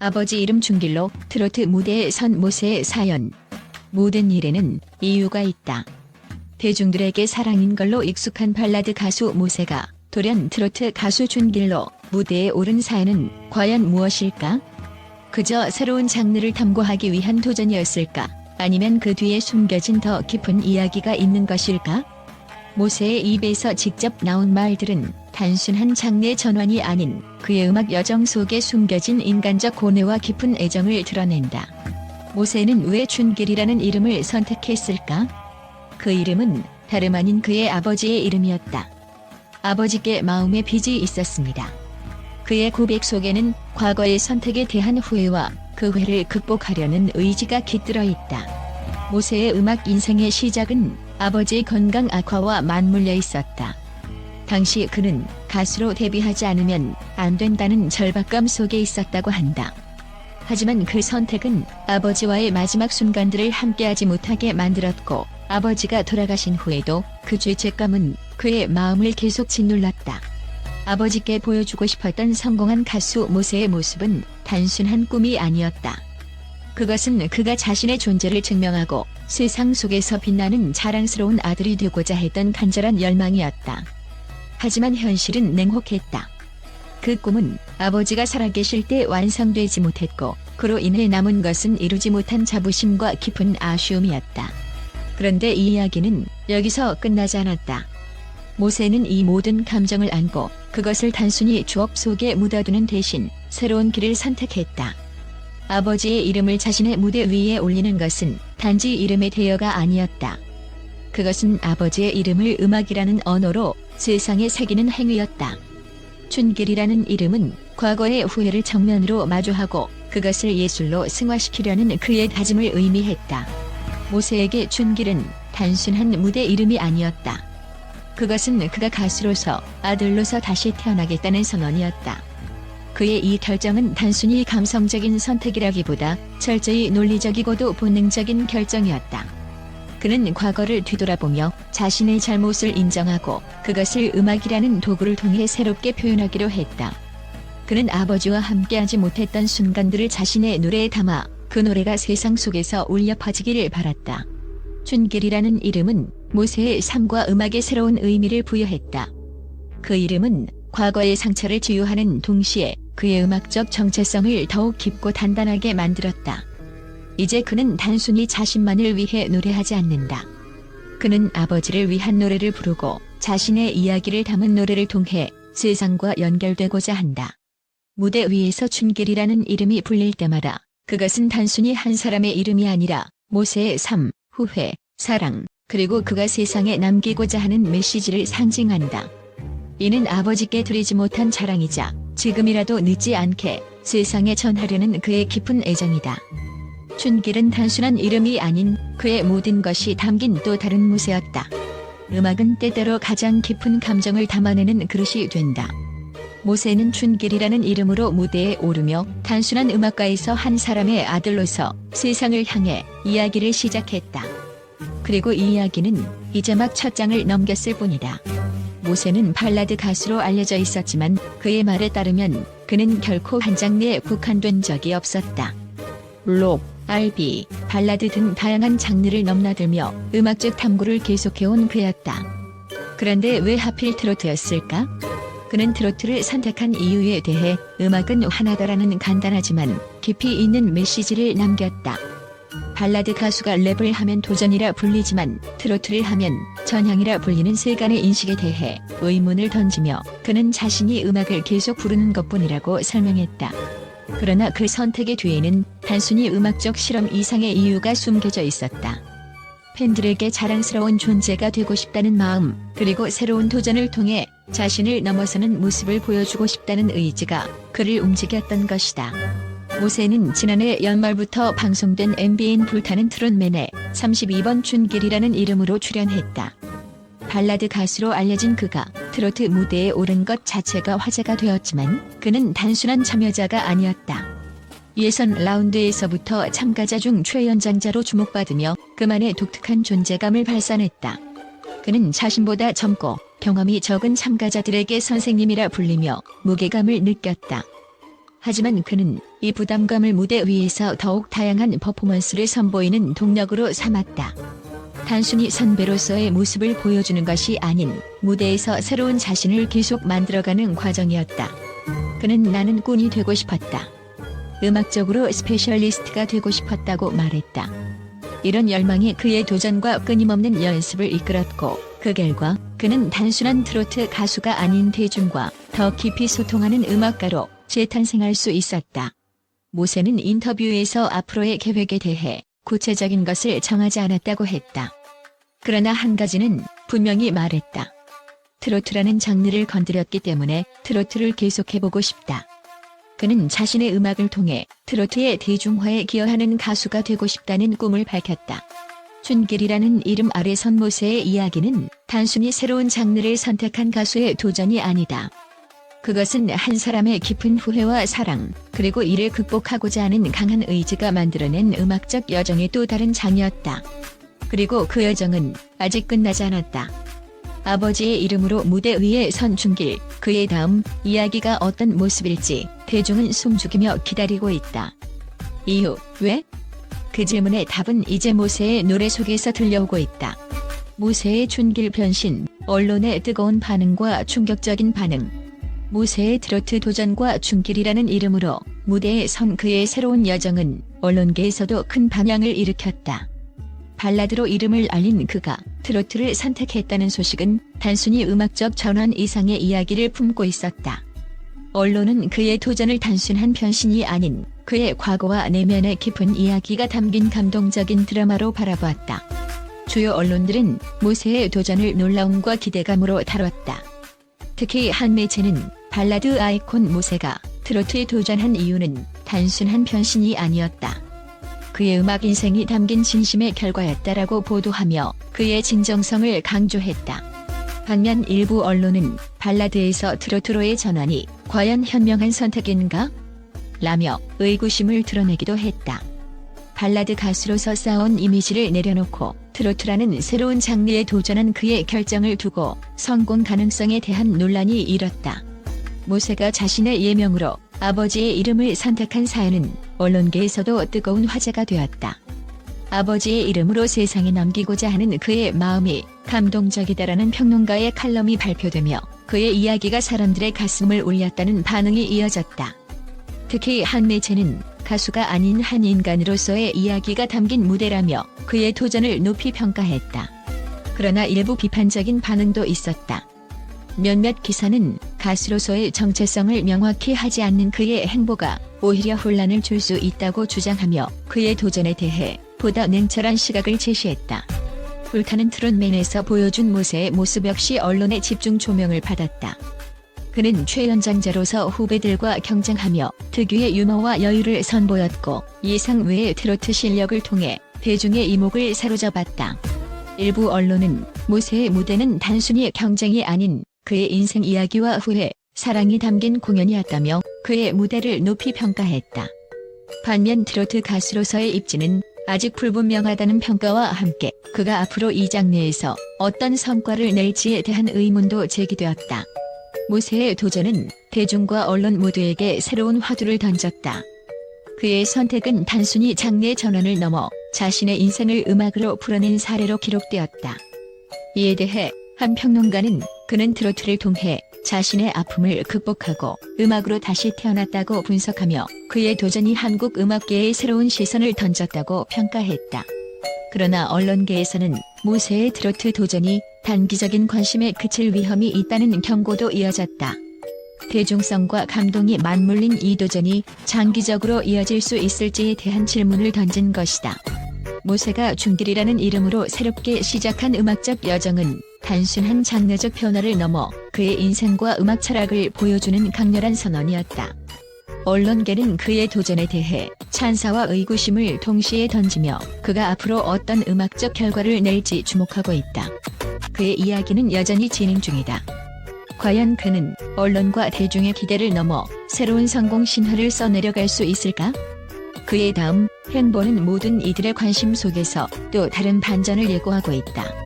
아버지 이름 준길로 트로트 무대에 선 모세의 사연. 모든 일에는 이유가 있다. 대중들에게 사랑인 걸로 익숙한 발라드 가수 모세가 돌연 트로트 가수 준길로 무대에 오른 사연은 과연 무엇일까? 그저 새로운 장르를 탐구하기 위한 도전이었을까? 아니면 그 뒤에 숨겨진 더 깊은 이야기가 있는 것일까? 모세의 입에서 직접 나온 말들은 단순한 장르의 전환이 아닌 그의 음악 여정 속에 숨겨진 인간적 고뇌와 깊은 애정을 드러낸다. 모세는 왜 준길이라는 이름을 선택했을까? 그 이름은 다름 아닌 그의 아버지의 이름이었다. 아버지께 마음의 빚이 있었습니다. 그의 고백 속에는 과거의 선택에 대한 후회와 그 후회를 극복하려는 의지가 깃들어 있다. 모세의 음악 인생의 시작은 아버지의 건강 악화와 맞물려 있었다. 당시 그는 가수로 데뷔하지 않으면 안 된다는 절박감 속에 있었다고 한다. 하지만 그 선택은 아버지와의 마지막 순간들을 함께하지 못하게 만들었고 아버지가 돌아가신 후에도 그 죄책감은 그의 마음을 계속 짓눌렀다. 아버지께 보여주고 싶었던 성공한 가수 모세의 모습은 단순한 꿈이 아니었다. 그것은 그가 자신의 존재를 증명하고 세상 속에서 빛나는 자랑스러운 아들이 되고자 했던 간절한 열망이었다. 하지만 현실은 냉혹했다. 그 꿈은 아버지가 살아계실 때 완성되지 못했고 그로 인해 남은 것은 이루지 못한 자부심과 깊은 아쉬움이었다. 그런데 이 이야기는 여기서 끝나지 않았다. 모세는 이 모든 감정을 안고 그것을 단순히 추억 속에 묻어두는 대신 새로운 길을 선택했다. 아버지의 이름을 자신의 무대 위에 올리는 것은 단지 이름의 대여가 아니었다. 그것은 아버지의 이름을 음악이라는 언어로 세상에 새기는 행위였다. 춘길이라는 이름은 과거의 후회를 정면으로 마주하고 그것을 예술로 승화시키려는 그의 다짐을 의미했다. 모세에게 춘길은 단순한 무대 이름이 아니었다. 그것은 그가 가수로서 아들로서 다시 태어나겠다는 선언이었다. 그의 이 결정은 단순히 감성적인 선택이라기보다 철저히 논리적이고도 본능적인 결정이었다. 그는 과거를 뒤돌아보며 자신의 잘못을 인정하고 그것을 음악이라는 도구를 통해 새롭게 표현하기로 했다. 그는 아버지와 함께하지 못했던 순간들을 자신의 노래에 담아 그 노래가 세상 속에서 울려 퍼지기를 바랐다. 춘길이라는 이름은 모세의 삶과 음악에 새로운 의미를 부여했다. 그 이름은 과거의 상처를 치유하는 동시에 그의 음악적 정체성을 더욱 깊고 단단하게 만들었다. 이제 그는 단순히 자신만을 위해 노래하지 않는다. 그는 아버지를 위한 노래를 부르고 자신의 이야기를 담은 노래를 통해 세상과 연결되고자 한다. 무대 위에서 춘길이라는 이름이 불릴 때마다 그것은 단순히 한 사람의 이름이 아니라 모세의 삶, 후회, 사랑, 그리고 그가 세상에 남기고자 하는 메시지를 상징한다. 이는 아버지께 드리지 못한 자랑이자 지금이라도 늦지 않게 세상에 전하려는 그의 깊은 애정이다. 춘길은 단순한 이름이 아닌 그의 모든 것이 담긴 또 다른 무쇠였다. 음악은 때때로 가장 깊은 감정을 담아내는 그릇이 된다. 모세는 춘길이라는 이름으로 무대에 오르며 단순한 음악가에서 한 사람의 아들로서 세상을 향해 이야기를 시작했다. 그리고 이 이야기는 이제 막 첫 장을 넘겼을 뿐이다. 모세는 발라드 가수로 알려져 있었지만 그의 말에 따르면 그는 결코 한 장르에 국한된 적이 없었다. 록, R&B, 발라드 등 다양한 장르를 넘나들며 음악적 탐구를 계속해온 그였다. 그런데 왜 하필 트로트였을까? 그는 트로트를 선택한 이유에 대해 음악은 하나다라는 간단하지만 깊이 있는 메시지를 남겼다. 발라드 가수가 랩을 하면 도전이라 불리지만 트로트를 하면 전향이라 불리는 세간의 인식에 대해 의문을 던지며 그는 자신이 음악을 계속 부르는 것뿐이라고 설명했다. 그러나 그 선택의 뒤에는 단순히 음악적 실험 이상의 이유가 숨겨져 있었다. 팬들에게 자랑스러운 존재가 되고 싶다는 마음, 그리고 새로운 도전을 통해 자신을 넘어서는 모습을 보여주고 싶다는 의지가 그를 움직였던 것이다. 모세는 지난해 연말부터 방송된 MBN 불타는 트롯맨에 32번 춘길이라는 이름으로 출연했다. 발라드 가수로 알려진 그가 트로트 무대에 오른 것 자체가 화제가 되었지만 그는 단순한 참여자가 아니었다. 예선 라운드에서부터 참가자 중 최연장자로 주목받으며 그만의 독특한 존재감을 발산했다. 그는 자신보다 젊고 경험이 적은 참가자들에게 선생님이라 불리며 무게감을 느꼈다. 하지만 그는 이 부담감을 무대 위에서 더욱 다양한 퍼포먼스를 선보이는 동력으로 삼았다. 단순히 선배로서의 모습을 보여주는 것이 아닌 무대에서 새로운 자신을 계속 만들어가는 과정이었다. 그는 나는 꾼이 되고 싶었다. 음악적으로 스페셜리스트가 되고 싶었다고 말했다. 이런 열망이 그의 도전과 끊임없는 연습을 이끌었고 그 결과 그는 단순한 트로트 가수가 아닌 대중과 더 깊이 소통하는 음악가로 재탄생할 수 있었다. 모세는 인터뷰에서 앞으로의 계획에 대해 구체적인 것을 정하지 않았다고 했다. 그러나 한 가지는 분명히 말했다. 트로트라는 장르를 건드렸기 때문에 트로트를 계속해보고 싶다. 그는 자신의 음악을 통해 트로트의 대중화에 기여하는 가수가 되고 싶다는 꿈을 밝혔다. 춘길이라는 이름 아래 선모세의 이야기는 단순히 새로운 장르를 선택한 가수의 도전이 아니다. 그것은 한 사람의 깊은 후회와 사랑, 그리고 이를 극복하고자 하는 강한 의지가 만들어낸 음악적 여정의 또 다른 장이었다. 그리고 그 여정은 아직 끝나지 않았다. 아버지의 이름으로 무대 위에 선 준길, 그의 다음 이야기가 어떤 모습일지 대중은 숨죽이며 기다리고 있다. 이유, 왜? 그 질문의 답은 이제 모세의 노래 속에서 들려오고 있다. 모세의 춘길 변신, 언론의 뜨거운 반응과 충격적인 반응. 모세의 트로트 도전과 춘길이라는 이름으로 무대에 선 그의 새로운 여정은 언론계에서도 큰 반향을 일으켰다. 발라드로 이름을 알린 그가 트로트를 선택했다는 소식은 단순히 음악적 전환 이상의 이야기를 품고 있었다. 언론은 그의 도전을 단순한 변신이 아닌 그의 과거와 내면의 깊은 이야기가 담긴 감동적인 드라마로 바라보았다. 주요 언론들은 모세의 도전을 놀라움과 기대감으로 다뤘다. 특히 한 매체는 발라드 아이콘 모세가 트로트에 도전한 이유는 단순한 변신이 아니었다. 그의 음악 인생이 담긴 진심의 결과였다라고 보도하며 그의 진정성을 강조했다. 반면 일부 언론은 발라드에서 트로트로의 전환이 과연 현명한 선택인가? 라며 의구심을 드러내기도 했다. 발라드 가수로서 쌓아온 이미지를 내려놓고 트로트라는 새로운 장르에 도전한 그의 결정을 두고 성공 가능성에 대한 논란이 일었다. 모세가 자신의 예명으로 아버지의 이름을 선택한 사연은 언론계에서도 뜨거운 화제가 되었다. 아버지의 이름으로 세상에 남기고자 하는 그의 마음이 감동적이다라는 평론가의 칼럼이 발표되며 그의 이야기가 사람들의 가슴을 울렸다는 반응이 이어졌다. 특히 한 매체는 가수가 아닌 한 인간으로서의 이야기가 담긴 무대라며 그의 도전을 높이 평가했다. 그러나 일부 비판적인 반응도 있었다. 몇몇 기사는 가수로서의 정체성을 명확히 하지 않는 그의 행보가 오히려 혼란을 줄 수 있다고 주장하며 그의 도전에 대해 보다 냉철한 시각을 제시했다. 불타는 트롯맨에서 보여준 모세의 모습 역시 언론의 집중 조명을 받았다. 그는 최연장자로서 후배들과 경쟁하며 특유의 유머와 여유를 선보였고 예상 외의 트로트 실력을 통해 대중의 이목을 사로잡았다. 일부 언론은 모세의 무대는 단순히 경쟁이 아닌 그의 인생 이야기와 후회, 사랑이 담긴 공연이었다며 그의 무대를 높이 평가했다. 반면 트로트 가수로서의 입지는 아직 불분명하다는 평가와 함께 그가 앞으로 이 장르에서 어떤 성과를 낼지에 대한 의문도 제기되었다. 모세의 도전은 대중과 언론 모두에게 새로운 화두를 던졌다. 그의 선택은 단순히 장르의 전환을 넘어 자신의 인생을 음악으로 풀어낸 사례로 기록되었다. 이에 대해 한 평론가는 그는 트로트를 통해 자신의 아픔을 극복하고 음악으로 다시 태어났다고 분석하며 그의 도전이 한국 음악계에 새로운 시선을 던졌다고 평가했다. 그러나 언론계에서는 모세의 트로트 도전이 단기적인 관심에 그칠 위험이 있다는 경고도 이어졌다. 대중성과 감동이 맞물린 이 도전이 장기적으로 이어질 수 있을지에 대한 질문을 던진 것이다. 모세가 중길이라는 이름으로 새롭게 시작한 음악적 여정은 단순한 장르적 변화를 넘어 그의 인생과 음악 철학을 보여주는 강렬한 선언이었다. 언론계는 그의 도전에 대해 찬사와 의구심을 동시에 던지며 그가 앞으로 어떤 음악적 결과를 낼지 주목하고 있다. 그의 이야기는 여전히 진행 중이다. 과연 그는 언론과 대중의 기대를 넘어 새로운 성공 신화를 써내려갈 수 있을까? 그의 다음 행보는 모든 이들의 관심 속에서 또 다른 반전을 예고하고 있다.